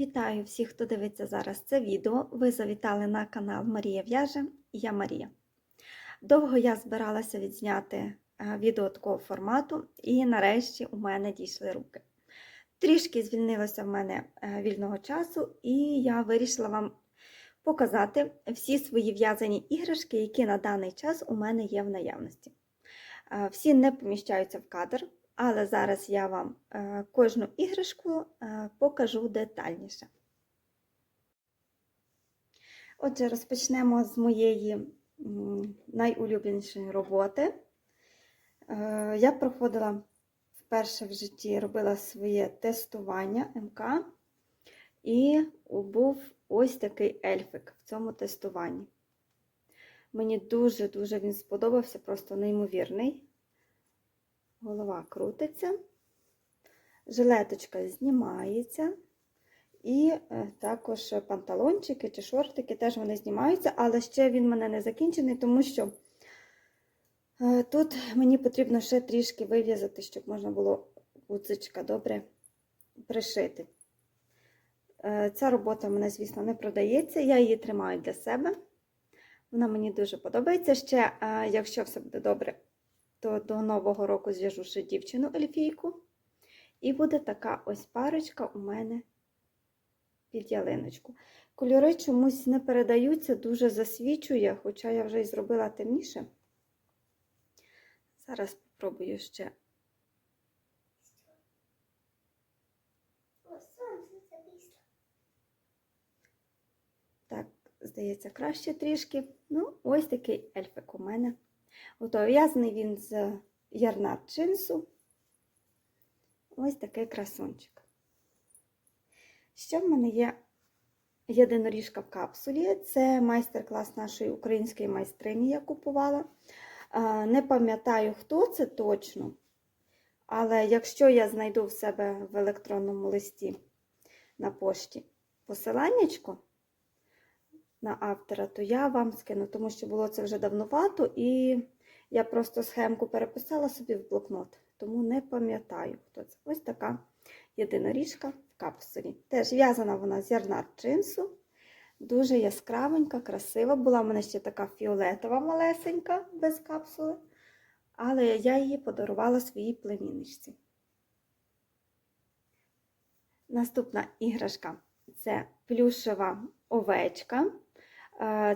Вітаю всіх, хто дивиться зараз це відео. Ви завітали на канал Марія В'яже і я Марія. Довго я збиралася відзняти е, відео такого формату, і нарешті у мене дійшли руки. Трішки звільнилося в мене е, вільного часу, і я вирішила вам показати всі свої в'язані іграшки, які на даний час у мене є в наявності. Е, Всі не поміщаються в кадр, але зараз я вам е, кожну іграшку е, покажу детальніше. Отже, розпочнемо з моєї найулюбленішої роботи. Е, Я проходила вперше в житті, робила своє тестування МК, і був ось такий ельфик в цьому тестуванні. Мені дуже-дуже він сподобався, просто неймовірний. Голова крутиться, жилеточка знімається, і е, також панталончики чи шортики теж вони знімаються, але ще він в мене не закінчений, тому що е, тут мені потрібно ще трішки вив'язати, щоб можна було гудзичка добре пришити. Е, Ця робота в мене, звісно, не продається, я її тримаю для себе. Вона мені дуже подобається. Ще, якщо все буде добре, то до Нового року зв'яжу ще дівчину ельфійку. І буде така ось парочка у мене під ялиночку. Кольори чомусь не передаються, дуже засвічує, хоча я вже і зробила темніше. Зараз спробую ще. Так, здається, краще трішки. Ну, ось такий ельфик у мене. В'язаний він з ярна джинсу. Ось такий красунчик. Ще в мене є єдиноріжка в капсулі. Це майстер-клас нашої української майстрині я купувала. Не пам'ятаю, хто це точно. Але якщо я знайду в себе в електронному листі на пошті посиланнячко на автора, то я вам скину, тому що було це вже давнувато, і я просто схемку переписала собі в блокнот, тому не пам'ятаю, хто це. Ось така єдиноріжка в капсулі. Теж в'язана вона з ярна джинсу. Дуже яскравенька, красива. Була в мене ще така фіолетова малесенька, без капсули. Але я її подарувала своїй племінничці. Наступна іграшка це плюшева овечка.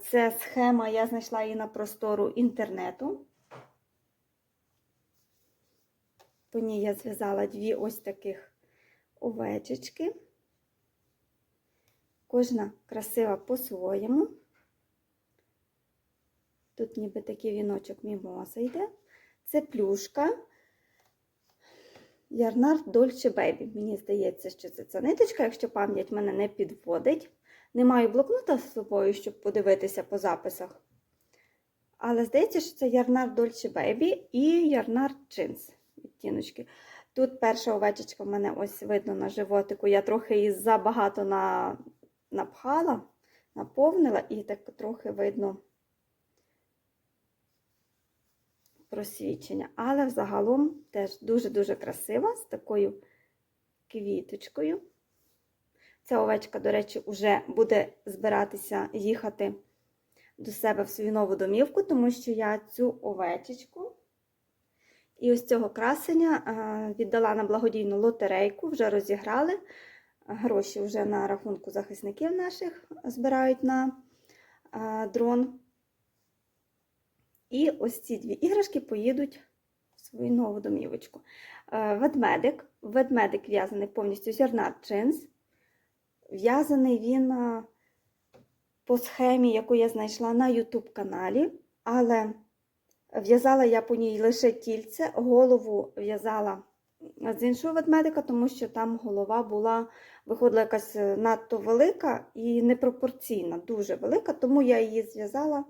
Це схема, я знайшла її на простору інтернету. По ній я зв'язала дві ось таких овечечки. Кожна красива по-своєму. Тут ніби такий віночок мімоза йде. Це плюшка. Ярнар Дольче Бейбі. Мені здається, що це ця ниточка, якщо пам'ять мене не підводить. Не маю блокнота з собою, щоб подивитися по записах. Але здається, що це Ярнар Дольче Бейбі і Ярнар Джинс. Відтіночки. Тут перша овечечка в мене ось видно на животику. Я трохи її забагато на... напхала, наповнила, і так трохи видно просвічення. Але взагалом теж дуже-дуже красива, з такою квіточкою. Ця овечка, до речі, вже буде збиратися їхати до себе в свою нову домівку, тому що я цю овечечку і ось цього красення віддала на благодійну лотерейку, вже розіграли. Гроші вже на рахунку захисників наших збирають на дрон. І ось ці дві іграшки поїдуть в свою нову домівочку. Ведмедик. Ведмедик в'язаний повністю зерна джинс. В'язаний він по схемі, яку я знайшла на YouTube каналі, але в'язала я по ній лише тільце, голову в'язала з іншого ведмедика, тому що там голова була, виходила якась надто велика і непропорційна, дуже велика, тому я її зв'язала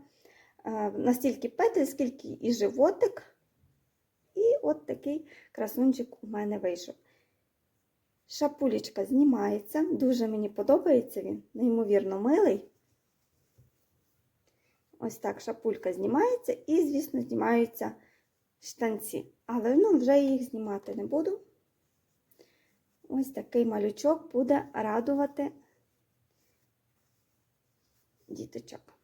настільки петель, скільки і животик. І от такий красунчик у мене вийшов. Шапулечка знімається, дуже мені подобається він, неймовірно милий. Ось так шапулька знімається і, звісно, знімаються штанці. Але ну, вже їх знімати не буду. Ось такий малючок буде радувати діточок.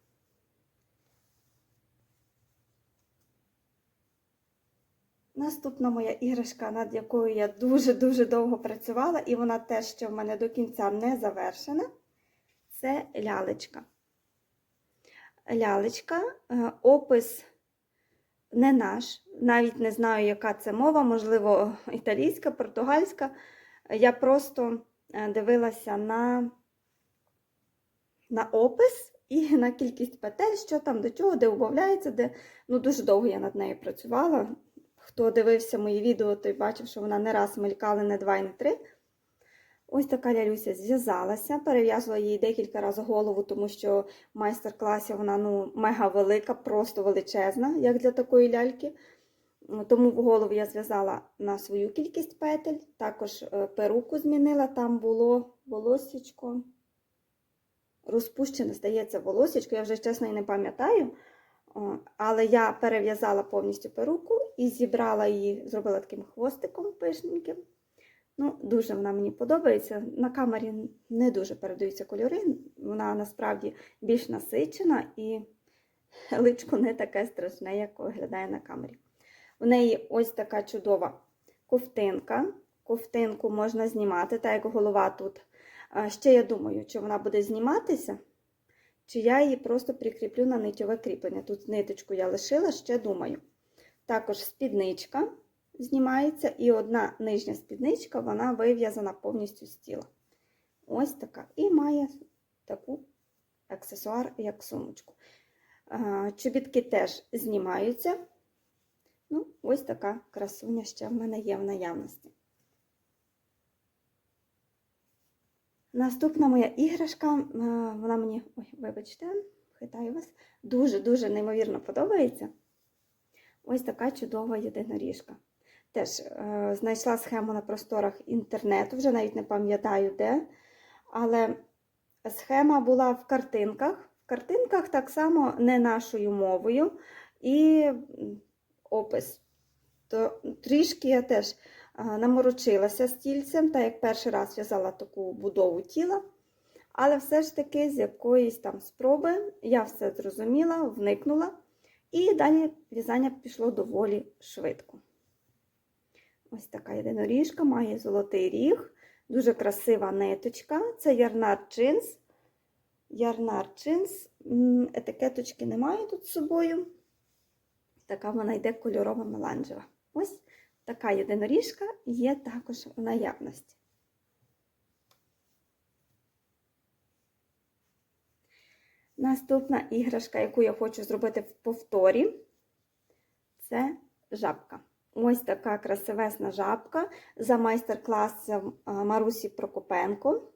Наступна моя іграшка, над якою я дуже-дуже довго працювала, і вона теж ще в мене до кінця не завершена, це лялечка. Лялечка, е, опис не наш, навіть не знаю, яка це мова, можливо, італійська, португальська. Я просто е, дивилася на, на опис і на кількість петель, що там до чого, де убавляється, де ну, дуже довго я над нею працювала. Хто дивився мої відео, той бачив, що вона не раз мелькала, не два і не три. Ось така лялюся зв'язалася, перев'язувала їй декілька разів голову, тому що в майстер-класі вона ну, мега велика, просто величезна, як для такої ляльки. Тому в голову я зв'язала на свою кількість петель, також е, перуку змінила, там було волосечко. Розпущене, здається, волосечко, я вже чесно і не пам'ятаю. Але я перев'язала повністю перуку і зібрала її, зробила таким хвостиком пишненьким. Ну, Дуже вона мені подобається. На камері не дуже передаються кольори, вона насправді більш насичена і личко не таке страшне, як виглядає на камері. У неї ось така чудова ковтинка. Ковтинку можна знімати, так як голова тут. Ще я думаю, чи вона буде зніматися, чи я її просто прикріплю на нитьове кріплення. Тут ниточку я лишила, ще думаю. Також спідничка знімається, і одна нижня спідничка, вона вив'язана повністю з тіла. Ось така. І має таку аксесуар, як сумочку. Чобітки теж знімаються. Ну, ось така красуня ще в мене є в наявності. Наступна моя іграшка, вона мені, ой, вибачте, хитаю вас, дуже-дуже неймовірно подобається. Ось така чудова єдиноріжка. Теж е, знайшла схему на просторах інтернету, вже навіть не пам'ятаю де. Але схема була в картинках. В картинках так само не нашою мовою. І опис. То трішки я теж наморочилася стільцем, так як перший раз в'язала таку будову тіла. Але все ж таки, з якоїсь там спроби, я все зрозуміла, вникнула. І далі в'язання пішло доволі швидко. Ось така єдиноріжка, має золотий ріг, дуже красива ниточка. Це ярнар джинс. Ярнар джинс. Етикеточки немає тут з собою. Така вона йде кольорова меланжева. Ось така єдиноріжка є також в наявності. Наступна іграшка, яку я хочу зробити в повторі, це жабка. Ось така красивесна жабка за майстер-класом Марусі Прокопенко.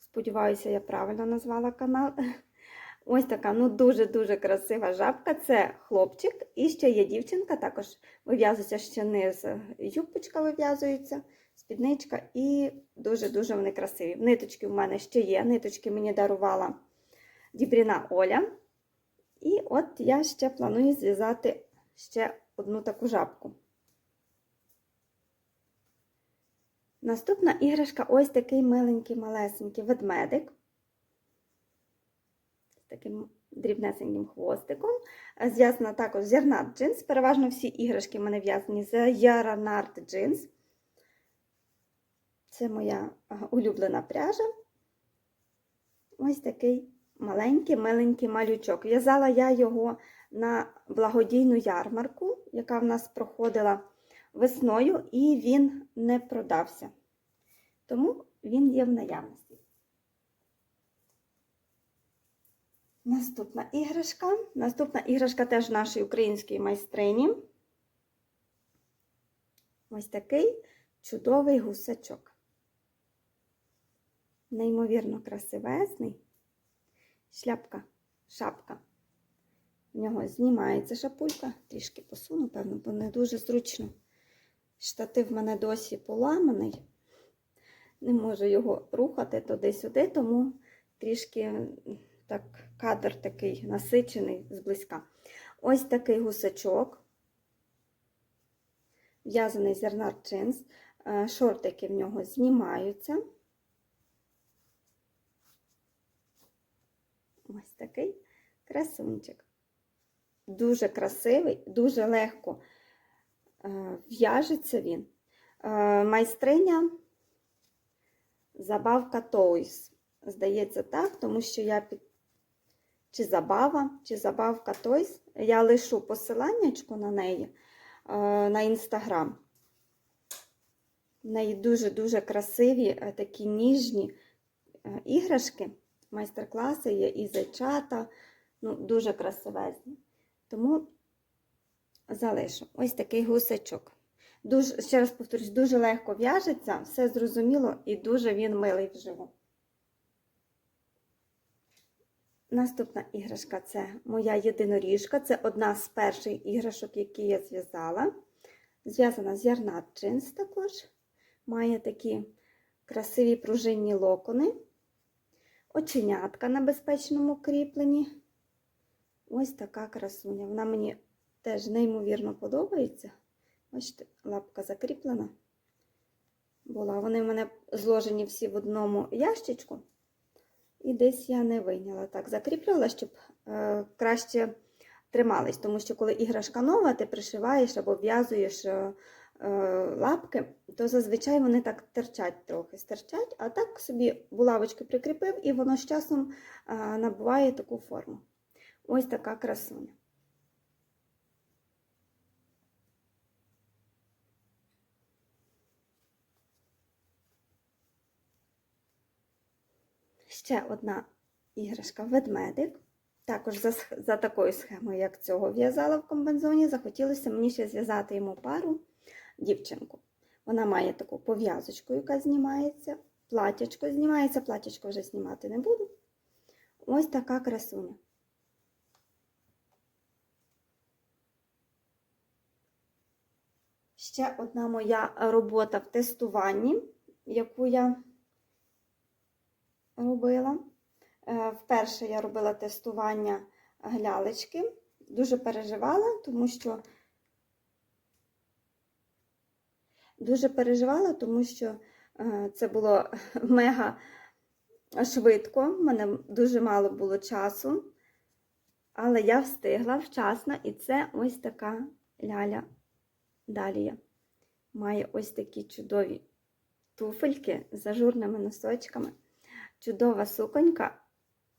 Сподіваюся, я правильно назвала канал. Ось така ну дуже-дуже красива жабка. Це хлопчик, і ще є дівчинка, також вив'язується ще низ юбочка вив'язується, спідничка, і дуже-дуже вони красиві. Ниточки в мене ще є. Ниточки мені дарувала Дібріна Оля. І от я ще планую зв'язати ще одну таку жабку. Наступна іграшка ось такий миленький малесенький ведмедик. З таким дрібнесеньким хвостиком. Зв'язана також з джинс. Переважно всі іграшки в мене в'язані з ярнард джинс. Це моя улюблена пряжа. Ось такий маленький миленький малючок. В'язала я його на благодійну ярмарку, яка в нас проходила весною, і він не продався. Тому він є в наявності. Наступна іграшка. Наступна іграшка теж нашої української майстрині. Ось такий чудовий гусачок. Неймовірно красивезний. Шляпка, шапка. В нього знімається шапулька, трішки посуну, певно, бо не дуже зручно. Штатив в мене досі поламаний. Не можу його рухати туди-сюди, тому трішки так, кадр такий насичений зблизька. Ось такий гусачок, в'язаний зернар джинс. Е, Шортики в нього знімаються. Ось такий красунчик. Дуже красивий, дуже легко е, в'яжеться він. Е, Майстриня Забавка Toys. Здається, так, тому що я під чи забава, чи забавка Toys. Я лишу посиланнячку на неї е, на інстаграм. В неї дуже-дуже красиві такі ніжні іграшки. Майстер-класи є і зайчата, ну, дуже красивезні. Тому залишу ось такий гусачок. Дуже, ще раз повторюсь, дуже легко в'яжеться, все зрозуміло і дуже він милий вживу. Наступна іграшка це моя єдиноріжка. Це одна з перших іграшок, які я зв'язала. Зв'язана з ярнат джинс також. Має такі красиві пружинні локони. Оченятка на безпечному кріпленні. Ось така красуня. Вона мені теж неймовірно подобається. Бачите, лапка закріплена. Була. Вони в мене зложені всі в одному ящичку. І десь я не вийняла. Так, закріплювала, щоб е, краще тримались. Тому що, коли іграшка нова, ти пришиваєш або в'язуєш е, лапки, то зазвичай вони так терчать трохи, стерчать, а так собі булавочки прикріпив, і воно з часом е, набуває таку форму. Ось така красуня. Ще одна іграшка ведмедик. Також за, за такою схемою, як цього в'язала в комбинзоні, захотілося мені ще зв'язати йому пару дівчинку. Вона має таку пов'язочку, яка знімається, платячко знімається, платячко вже знімати не буду. Ось така красуня. Ще одна моя робота в тестуванні, яку я робила. Е, Вперше я робила тестування глялечки. Дуже переживала, тому що дуже переживала, тому що е, це було мега швидко. У мене дуже мало було часу, але я встигла вчасно, і це ось така ляля Далія. Має ось такі чудові туфельки з ажурними носочками. Чудова суконька.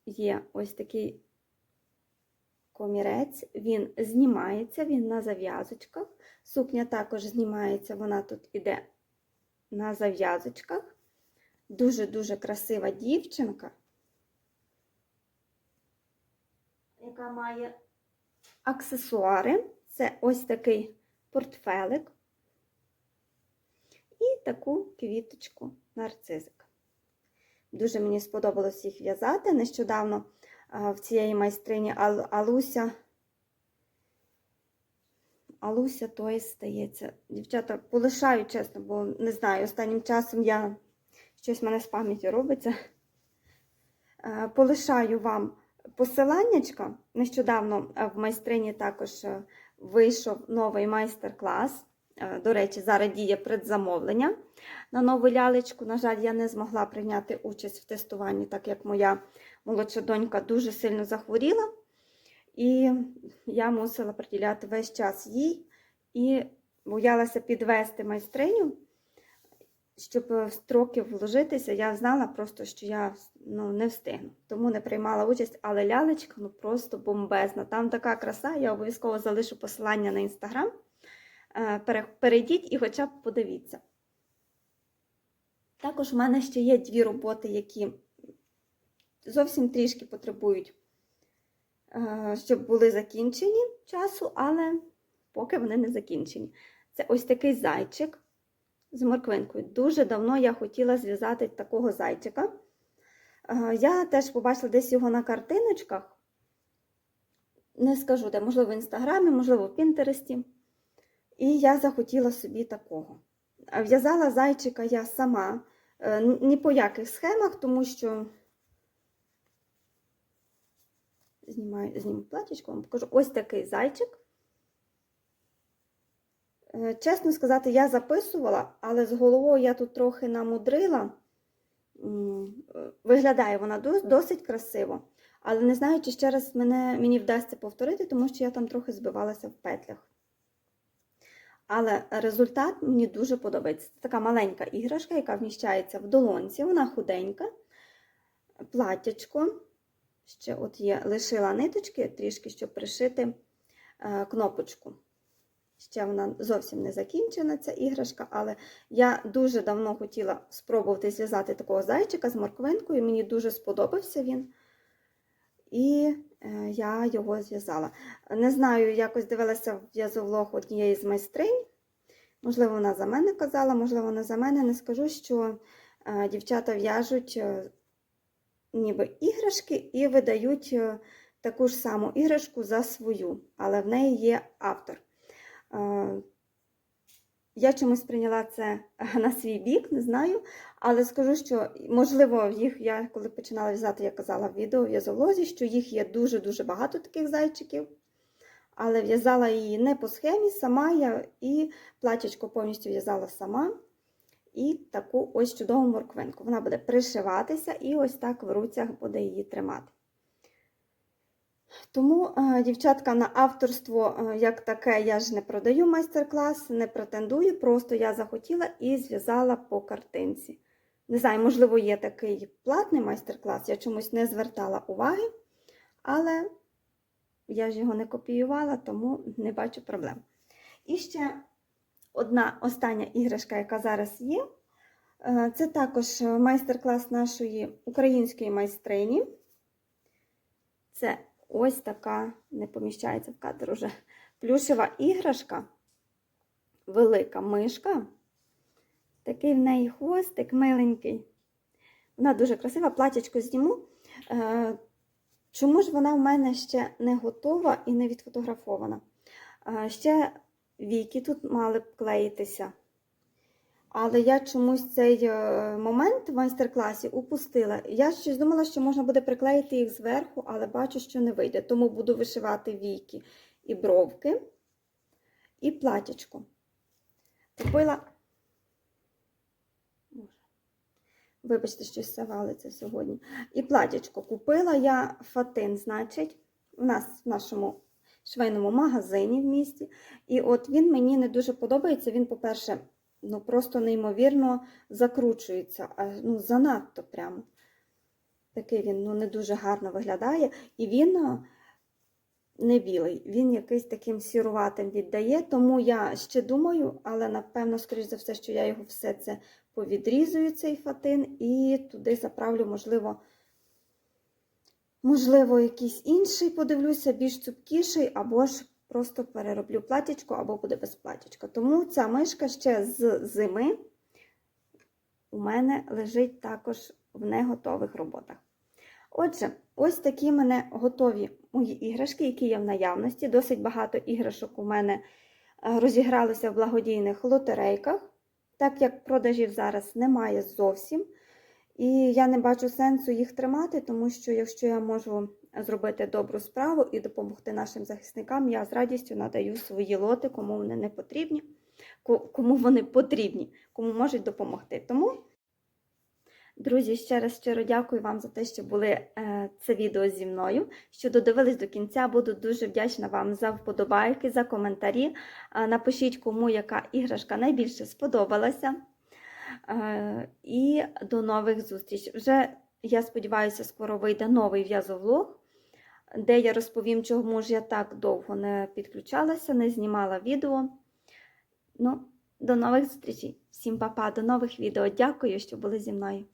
Є ось такий комірець, він знімається, він на зав'язочках. Сукня також знімається, вона тут іде на зав'язочках. Дуже-дуже красива дівчинка, яка має аксесуари. Це ось такий портфелик і таку квіточку нарцизик. Дуже мені сподобалось їх в'язати. Нещодавно в цієї майстрині Ал- Алуся. Алуся той стається. Дівчата полишаю, чесно, бо не знаю, останнім часом я щось в мене з пам'яттю робиться. Полишаю вам посиланнячка. Нещодавно в майстрині також вийшов новий майстер-клас. Е, До речі, зараз діє предзамовлення на нову лялечку. На жаль, я не змогла прийняти участь в тестуванні, так як моя молодша донька дуже сильно захворіла. І я мусила приділяти весь час їй і боялася підвести майстриню, щоб в строки вложитися. Я знала просто, що я ну, не встигну. Тому не приймала участь, але лялечка ну, просто бомбезна. Там така краса, я обов'язково залишу посилання на інстаграм. Е, пере- Перейдіть і хоча б подивіться. Також в мене ще є дві роботи, які зовсім трішки потребують, е, щоб були закінчені часу, але поки вони не закінчені. Це ось такий зайчик з морквинкою. Дуже давно я хотіла зв'язати такого зайчика. Е, Я теж побачила десь його на картиночках. Не скажу, де, можливо, в інстаграмі, можливо, в Пінтересті. І я захотіла собі такого. В'язала зайчика я сама, е, ні по яких схемах, тому що знімаю, зніму платічко, вам покажу ось такий зайчик. Е, Чесно сказати, я записувала, але з головою я тут трохи намудрила. Е, Виглядає вона досить красиво. Але не знаю, чи ще раз мене, мені вдасться повторити, тому що я там трохи збивалася в петлях. Але результат мені дуже подобається. Це така маленька іграшка, яка вміщається в долонці, вона худенька, платтячко. Ще от є, лишила ниточки трішки, щоб пришити е, кнопочку. Ще вона зовсім не закінчена, ця іграшка, але я дуже давно хотіла спробувати зв'язати такого зайчика з морквинкою. Мені дуже сподобався він. І я його зв'язала. Не знаю, якось дивилася в'язовлог однієї з майстринь. Можливо, вона за мене казала, можливо, не за мене. Не скажу, що е, дівчата в'яжуть е, ніби іграшки і видають е, таку ж саму іграшку за свою, але в неї є автор. Е, Я чомусь прийняла це на свій бік, не знаю. Але скажу, що можливо, їх я коли починала в'язати, я казала в відео в в'язовлозі, що їх є дуже-дуже багато таких зайчиків. Але в'язала її не по схемі, сама я і платячко повністю в'язала сама. І таку ось чудову морквинку. Вона буде пришиватися і ось так в руцях буде її тримати. Тому, е, дівчатка, на авторство е, як таке я ж не продаю майстер-клас, не претендую, просто я захотіла і зв'язала по картинці. Не знаю, можливо, є такий платний майстер-клас, я чомусь не звертала уваги, але я ж його не копіювала, тому не бачу проблем. І ще одна остання іграшка, яка зараз є, е, це також майстер-клас нашої української майстрині. Це ось така, не поміщається в кадр уже, плюшева іграшка, велика мишка. Такий в неї хвостик миленький. Вона дуже красива, платячко зніму. Е, Чому ж вона в мене ще не готова і не відфотографована? Е, Ще віки тут мали б клеїтися. Але я чомусь цей е, момент в майстер-класі упустила. Я щось думала, що можна буде приклеїти їх зверху, але бачу, що не вийде. Тому буду вишивати віки і бровки, і платячко. Купила. Вибачте, щось все сьогодні. І платячко купила я фатин, значить, у нас в нашому швейному магазині в місті. І от він мені не дуже подобається. Він, по-перше, ну просто неймовірно закручується, а, ну занадто прямо. Такий він ну, не дуже гарно виглядає. І він не білий, він якийсь таким сіруватим віддає, тому я ще думаю, але напевно, скоріш за все, що я його все це повідрізую, цей фатин, і туди заправлю, можливо, можливо, якийсь інший, подивлюся, більш цупкіший, або ж просто перероблю платічко, або буде без платічка. Тому ця мишка ще з зими у мене лежить також в неготових роботах. Отже, ось такі в мене готові мої іграшки, які є в наявності. Досить багато іграшок у мене е, розігралося в благодійних лотерейках, так як продажів зараз немає зовсім. І я не бачу сенсу їх тримати, тому що якщо я можу зробити добру справу і допомогти нашим захисникам, я з радістю надаю свої лоти, кому вони не потрібні, кому вони потрібні, кому можуть допомогти. Тому, друзі, ще раз щиро дякую вам за те, що були е, це відео зі мною. Що додивились до кінця, буду дуже вдячна вам за вподобайки, за коментарі. Е, Напишіть, кому яка іграшка найбільше сподобалася. Е, І до нових зустріч. Вже, я сподіваюся, скоро вийде новий в'язовлог, де я розповім, чому ж я так довго не підключалася, не знімала відео. Ну, до нових зустрічей. Всім па-па, до нових відео. Дякую, що були зі мною.